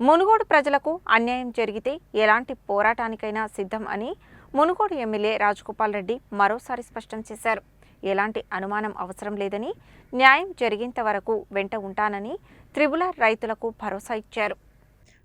మునుగోడు ప్రజలకు అన్యాయం జరిగితే ఎలాంటి పోరాటానికైనా సిద్ధం అని మునుగోడు ఎమ్మెల్యే రాజగోపాల్ రెడ్డి మరోసారి స్పష్టం చేశారు. ఎలాంటి అనుమానం అవసరం లేదని న్యాయం జరిగేంత వరకు వెంట ఉంటానని త్రిబులార్ రైతులకు భరోసా ఇచ్చారు.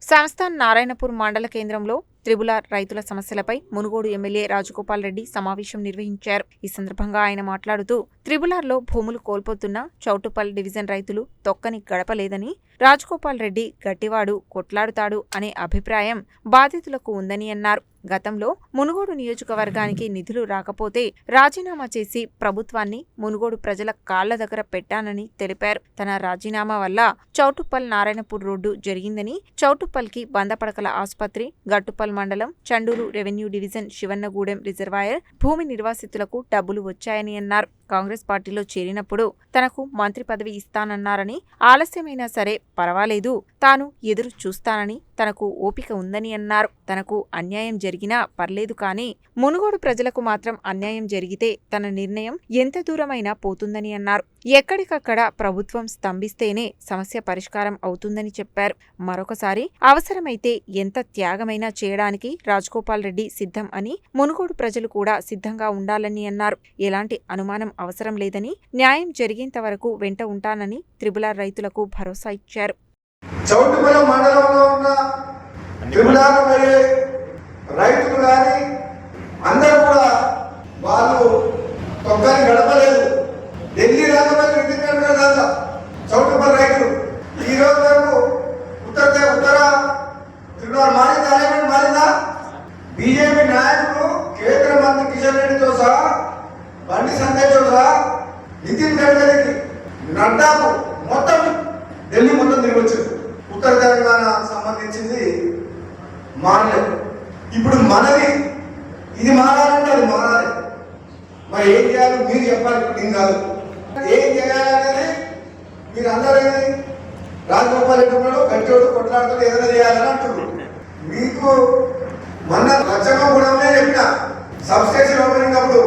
సంస్థాన్ నారాయణపూర్ మండల కేంద్రంలో త్రిబులార్ రైతుల సమస్యలపై మునుగోడు ఎమ్మెల్యే రాజగోపాల్ రెడ్డి సమావేశం నిర్వహించారు. ఈ సందర్భంగా ఆయన మాట్లాడుతూ త్రిబులార్లో భూములు కోల్పోతున్న చౌటుపల్ డివిజన్ రైతులు తొక్కని గడపలేదని రాజగోపాల్ రెడ్డి గట్టివాడు కొట్లాడుతాడు అనే అభిప్రాయం బాధితులకు ఉందని అన్నారు. గతంలో మునుగోడు నియోజకవర్గానికి నిధులు రాకపోతే రాజీనామా చేసి ప్రభుత్వాన్ని మునుగోడు ప్రజల కాళ్ళ దగ్గర పెట్టానని తెలిపారు. తన రాజీనామా వల్ల చౌటుప్పల్ నారాయణపూర్ రోడ్డు జరిగిందని చౌటుప్పల్కి బందపడకల ఆసుపత్రి గట్టుపల్ మండలం Chandur revenue division Sivannagudem reservoir భూమి నిర్వాసితులకు డబ్బులు వచ్చాయని అన్నారు. కాంగ్రెస్ పార్టీలో చేరినప్పుడు తనకు మంత్రి పదవి ఇస్తానన్నారని ఆలస్యమైనా సరే పర్వాలేదు తాను ఎదురు చూస్తానని తనకు ఓపిక ఉందని అన్నారు. తనకు అన్యాయం జరిగినా పర్లేదు కానీ మునుగోడు ప్రజలకు మాత్రం అన్యాయం జరిగితే తన నిర్ణయం ఎంత దూరమైనా పోతుందని అన్నారు. ఎక్కడికక్కడ ప్రభుత్వం స్తంభిస్తేనే సమస్య పరిష్కారం అవుతుందని చెప్పారు. మరొకసారి అవసరమైతే ఎంత త్యాగమైనా చేయడానికి రాజగోపాల్ రెడ్డి సిద్ధం అని మునుగోడు ప్రజలు కూడా సిద్ధంగా ఉండాలని అన్నారు. ఎలాంటి అనుమానం అవసరం లేదని న్యాయం జరిగేంత వరకు వెంట ఉంటానని త్రిబులార్ రైతులకు భరోసా ఇచ్చారు. రైతులు కానీ అందరూ కూడా వాళ్ళు తొక్కని గడపలేదు ఢిల్లీ రాకపోతే ఇండిపెండెంట్ కాదు చౌటుపల్లి రైతులు ఈ రోజు వరకు ఉత్తర ఉత్తర త్రిపురాలు మారిందా అలైన్మెంట్ మారిందా బీజేపీ నాయకులు కేంద్ర మంత్రి కిషన్ రెడ్డితో సహా బండి సంజయ్తో సహా నితిన్ గడ్కరీకి నడ్డాకు మొత్తం ఢిల్లీ మొత్తం తిరిగి వచ్చారు ఉత్తర తెలంగాణ సంబంధించింది మారలేదు ఇప్పుడు మనది ఇది మారాలంటే అది మారాలి. మరి ఏం చేయాలి మీరు చెప్పాలి ఇప్పుడు నేను కాదు. ఏం చేయాలనేది మీరు అందరూ రాజగోపాల్ రెడ్డి ఉన్నాడు గట్టివాడు కొట్లాడుతాడు ఏదైనా చేయాలని అంటున్నారు. మీకు మొన్న లచ్చమ్మగూడెంలో చెప్పిన సబ్స్టేషన్ ఓపెనింగ్ అప్పుడు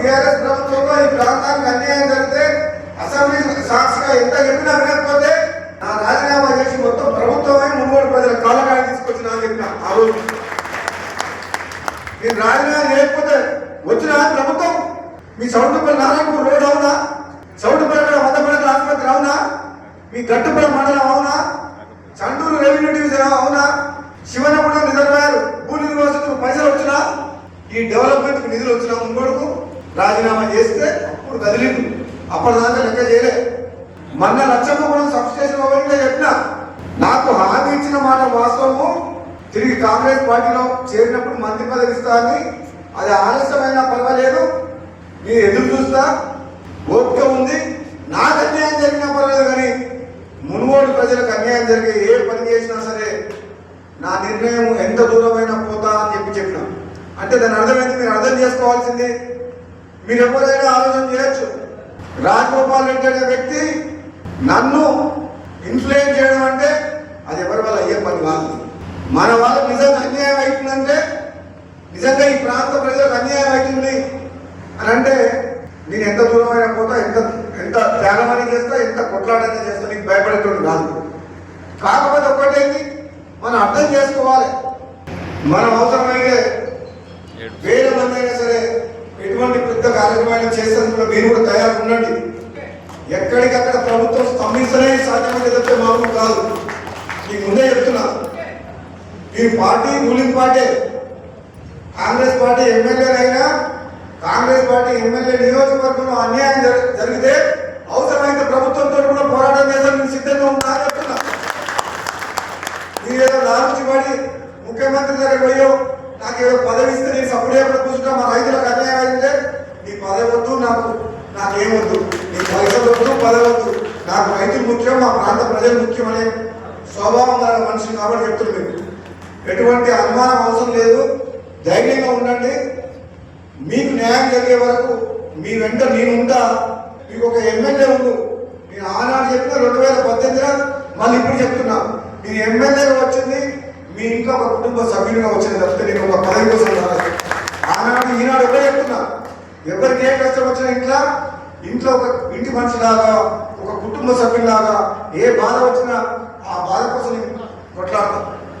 ఉన్నప్పుడు ప్రభుత్వంలో ఈ ప్రాంతానికి అన్యాయం జరిగితే అసెంబ్లీ సాక్షిగా ఎంత చెప్పినా వినకపోతే నా రాజీనామా చేసి మొత్తం ప్రభుత్వమే మునుగోడు ప్రజల కాలకాయ తీసుకొచ్చిన అని చెప్పిన ఆ రోజు. మీరు రాజీనామా చేయకపోతే వచ్చిన ప్రభుత్వం మీ సౌండ్పల్లి నారాయణపూర్ రోడ్ అవునా? సౌండ్పల్లి వందపల్లి ఆసుపత్రి అవునా? మీ గట్టుపల్లి మండలం అవునా? చండూరు రెవెన్యూ డివిజన్ అవునా? శివనగూడ రిజర్వాయర్ భూ నిర్వాసితులు పైసలు వచ్చినా? ఈ డెవలప్మెంట్కి నిధులు వచ్చినా ముంగోడుకు రాజీనామా చేస్తే అప్పుడు కదిలింది అప్పటిదాకా లెక్క చేయలే. మొన్న లక్షమ్మ కూడా సబ్స్టేషన్ స్టేషన్ చెప్పిన నాకు హామీ ఇచ్చిన మాట వాస్తవము తిరిగి కాంగ్రెస్ పార్టీలో చేరినప్పుడు మంత్రి పదవి ఇస్తా అని అది ఆలస్యమైనా పర్వాలేదు. నేను ఎదురు చూస్తా? ఓపిక ఉంది. నాకు అన్యాయం జరిగినా పర్వాలేదు కానీ మునుగోడు ప్రజలకు అన్యాయం జరిగే ఏ పని చేసినా సరే నా నిర్ణయం ఎంత దూరమైనా పోతా అని చెప్పి చెప్పిన. అంటే దాని అర్థమైంది మీరు అర్థం చేసుకోవాల్సింది మీరు ఎవరైనా ఆలోచన చేయొచ్చు. రాజగోపాల్ రెడ్డి అనే వ్యక్తి నన్ను ఇన్ఫ్లుయెన్స్ చేయడం అంటే అది ఎవరి వల్ల అయ్యే పని వాళ్ళు మన వాళ్ళకి నిజంగా అన్యాయం అవుతుందంటే నిజంగా ఈ ప్రాంత ప్రజలకు అన్యాయం అవుతుంది అని అంటే నేను ఎంత దూరమైనా పోతా ఎంత ఎంత త్యాగమైనా చేస్తా ఎంత కొట్లాడైనా చేస్తా నీకు భయపడేటువంటి కాదు. కాకపోతే ఒక్కటేంది మనం అర్థం చేసుకోవాలి. మనం అవసరమైతే వేరే మంది అయినా సరే ఎటువంటి పెద్ద కార్యక్రమాలు చేసేందుకు మీరు కూడా తయారు ఉండండి ఎక్కడికక్కడ ప్రభుత్వం స్తంభించలే సాధ్యమైతే తప్పితే మామూలు కాదు. మీకు ముందే చెప్తున్నా. ఈ party ruling party Congress party ఎమ్మెల్యేలైనా Congress party MLA నియోజకవర్గంలో అన్యాయం జరిగితే అవసరమైతే ప్రభుత్వంతో కూడా పోరాటం చేసే సిద్ధంగా ఉన్నా చెప్తున్నా. మీరు ఏదో లాలూచి పడి ముఖ్యమంత్రి దగ్గర పోయో నాకు ఏదో పదవి ఇస్తే నేను సపడే కూర్చుంటా మా రైతులకు అన్యాయం అయితే నీ పదవి వద్దు నాకు నాకేమొద్దు నీ పైసలు వద్దు పదవి వద్దు. నాకు రైతులు ముఖ్యం మా ప్రాంత ప్రజలు ముఖ్యం అనే స్వభావం గల మనిషి కాబట్టి చెప్తున్నాను ఎటువంటి అనుమానం అవసరం లేదు. ధైర్యంగా ఉండండి. మీకు న్యాయం జరిగే వరకు మీ వెంట నేను ఉంటా. మీకు ఒక ఎమ్మెల్యే ఉండు. నేను ఆనాడు చెప్పిన రెండు వేల పద్దెనిమిదిలో మళ్ళీ ఇప్పుడు చెప్తున్నా. నేను ఎమ్మెల్యేగా వచ్చింది మీ ఇంకా ఒక కుటుంబ సభ్యునిగా వచ్చిన తప్పితే నేను ఒక పదవి కోసం రాలేదు. ఆనాడు ఈనాడు ఎవరు చెప్తున్నా ఎవరికి ఏ కష్టం వచ్చినా ఇంట్లో ఇంట్లో ఒక ఇంటి మనిషిలాగా ఒక కుటుంబ సభ్యులాగా ఏ బాధ వచ్చినా ఆ బాధ కోసం నేను కొట్లాడతాను.